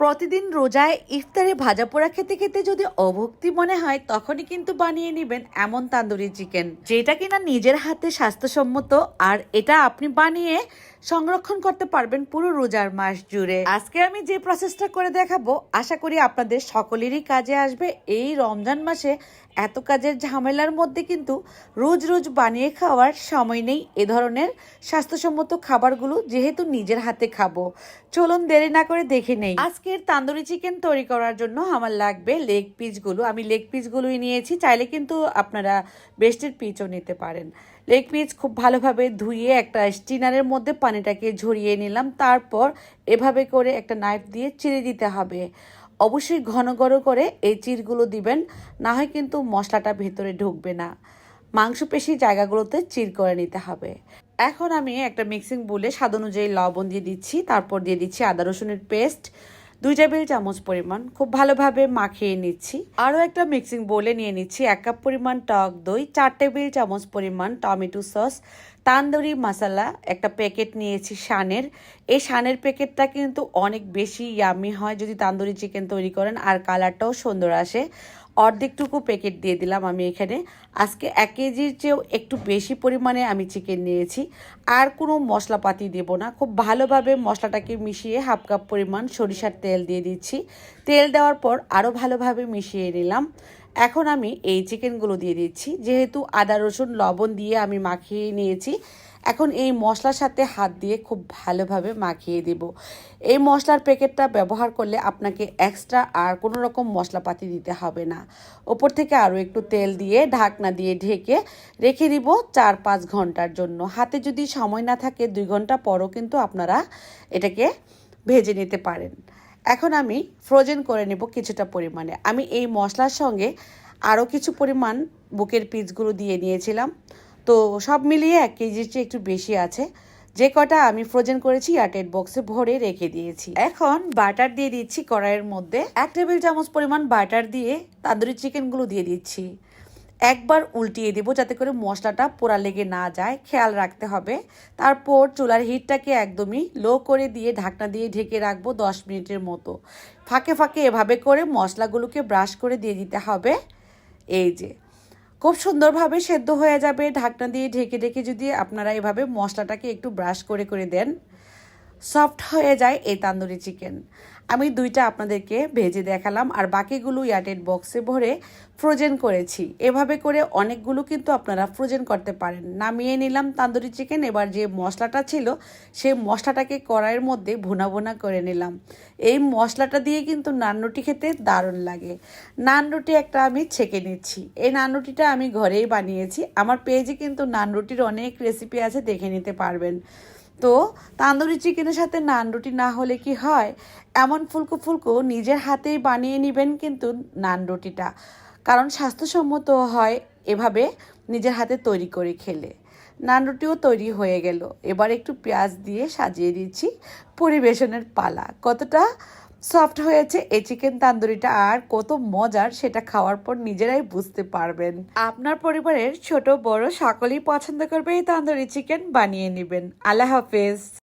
প্রতিদিন রোজায় ইফতারে ভাজা পোড়া খেতে খেতে যদি অভক্তি মনে হয়, তখনই কিন্তু বানিয়ে নেবেন এমন তান্দুরি চিকেন। যেটা কিনা নিজের হাতে স্বাস্থ্যসম্মত আর এটা আপনি বানিয়ে সংরক্ষণ করতে পারবেন পুরো রোজার মাস জুড়ে। আজকে আমি যে প্রসেসটা করে দেখাবো, আশা করি আপনাদের সকলেরই কাজে আসবে। এই রমজান মাসে এত কাজের ঝামেলার মধ্যে কিন্তু রোজ রোজ বানিয়ে খাওয়ার সময় নেই এ ধরনের স্বাস্থ্যসম্মত খাবারগুলো যেহেতু নিজের হাতে খাব। চলুন দেরি না করে দেখে নেই। আজকের তান্দুরি চিকেন তৈরি করার জন্য আমার লাগবে লেগ পিসগুলো। আমি লেগ পিসগুলোই নিয়েছি, চাইলে কিন্তু আপনারা বেস্টের পিচও নিতে পারেন। লেগ পিস খুব ভালোভাবে ধুয়ে একটা স্টিনারের মধ্যে পানিটাকে ঝরিয়ে নিলাম, তারপর এভাবে করে একটা নাইফ দিয়ে চিড়ে দিতে হবে। অবশ্যই ঘন ঘন করে এই চিরগুলো দিবেন, না হয় কিন্তু মশলাটা ভেতরে ঢুকবে না। মাংসপেশি জায়গাগুলোতে চির করে নিতে হবে। এখন আমি একটা মিক্সিং বুলে স্বাদ অনুযায়ী লবণ দিয়ে দিচ্ছি, তারপর দিয়ে দিচ্ছি আদা রসুনের পেস্ট দুই টেবিল চামচ পরিমাণ। খুব ভালোভাবে মাখিয়ে নিচ্ছি। আরও একটা মিক্সিং বোলে নিয়ে নিচ্ছি। এক কাপ পরিমাণ টক দই চার টেবিল চামচ পরিমাণ টমেটো সস তান্দুরি মশলা একটা প্যাকেট নিয়েছি শানের। এই শানের প্যাকেটটা কিন্তু অনেক বেশি ইয়ামি হয় যদি তান্দুরি চিকেন তৈরি করেন, আর কালারটাও সুন্দর আসে। অর্ধেকটুকু প্যাকেট দিয়ে দিলাম আমি এখানে। আজকে এক কেজির চেয়েও একটু বেশি পরিমাণে আমি চিকেন নিয়েছি। আর কোনো মশলাপাতি দেব না। খুব ভালোভাবে মশলাটাকে মিশিয়ে হাফ কাপ পরিমাণ সরিষার তেল দিয়ে দিচ্ছি। তেল দেওয়ার পর আরও ভালোভাবে মিশিয়ে নিলাম। এখন আমি এই চিকেনগুলো দিয়ে দিচ্ছি। যেহেতু আদা, রসুন, লবণ দিয়ে আমি মাখিয়ে নিয়েছি, এখন এই মশলার সাথে হাত দিয়ে খুব ভালোভাবে মাখিয়ে দেব। এই মশলার প্যাকেটটা ব্যবহার করলে আপনাকে এক্সট্রা আর কোনো রকম মশলাপাতি দিতে হবে না। ওপর থেকে আরও একটু তেল দিয়ে ঢাকনা দিয়ে ঢেকে রেখে দিব চার পাঁচ ঘণ্টার জন্য। হাতে যদি সময় না থাকে, দুই ঘণ্টা পরও কিন্তু আপনারা এটাকে ভেজে নিতে পারেন। এখন আমি ফ্রোজেন করে নেব কিছুটা পরিমাণে। আমি এই মশলার সঙ্গে আরও কিছু পরিমাণ বুকের পিসগুলো দিয়ে নিয়েছিলাম। তো সব মিলিয়ে এক কেজির চেয়ে একটু বেশি আছে। যে কটা আমি ফ্রোজেন করেছি এয়ারটাইট বক্সে ভরে রেখে দিয়েছি। এখন বাটার দিয়ে দিচ্ছি কড়াইয়ের মধ্যে। এক টেবিল চামচ পরিমাণ বাটার দিয়ে তান্দুরি চিকেনগুলো দিয়ে দিচ্ছি। একবার উল্টিয়ে দেবো যাতে করে মশলাটা পোড়া লেগে না যায়। খেয়াল রাখতে হবে। তারপর চুলার হিটটাকে একদমই লো করে দিয়ে ঢাকনা দিয়ে ঢেকে রাখব দশ মিনিটের মতো। ফাঁকে ফাঁকে এভাবে করে মশলাগুলোকে ব্রাশ করে দিয়ে দিতে হবে। এই যে, খুব সুন্দরভাবে সেদ্ধ হয়ে যাবে। ঢাকনা দিয়ে ঢেকে ঢেকে যদি আপনারা এভাবে মশলাটাকে একটু ব্রাশ করে করে দেন, সফট হয়ে যায় এই তান্দুরি চিকেন। আমি দুইটা আপনাদেরকে ভেজে দেখালাম, আর বাকিগুলো এয়ারটেড বক্সে ভরে ফ্রোজেন করেছি। এভাবে করে অনেকগুলো কিন্তু আপনারা ফ্রোজেন করতে পারেন। নামিয়ে নিলাম তান্দুরি চিকেন, এবার যে মশলাটা ছিল, সেই মশলাটাকে কড়াইয়ের মধ্যে ভুনা ভুনা করে নিলাম। এই মশলাটা দিয়ে কিন্তু নান রুটি খেতে দারুণ লাগে। নান রুটি একটা আমি ছেঁকে নিচ্ছি। এই নান রুটিটা আমি ঘরেই বানিয়েছি। আমার পেজে কিন্তু নান রুটির অনেক রেসিপি আছে, দেখে নিতে পারবেন। তো তান্দুরি চিকেনের সাথে নান রুটি না হলে কি হয়? এমন ফুলকো ফুলকো নিজের হাতেই বানিয়ে নেবেন কিন্তু নান রুটিটা। কারণ স্বাস্থ্যসম্মত হয় এভাবে নিজের হাতে তৈরি করে খেলে। নান রুটিও তৈরি হয়ে গেল। এবার একটু পেঁয়াজ দিয়ে সাজিয়ে দিচ্ছি পরিবেশনের পালা। কতটা সফট হয়েছে এই চিকেন তান্দুরিটা আর কত মজার সেটা খাওয়ার পর নিজেরাই বুঝতে পারবেন। আপনার পরিবারের ছোট, বড় সকলেই পছন্দ করবে এই তান্দুরি চিকেন বানিয়ে নেবেন। আল্লাহ হাফেজ।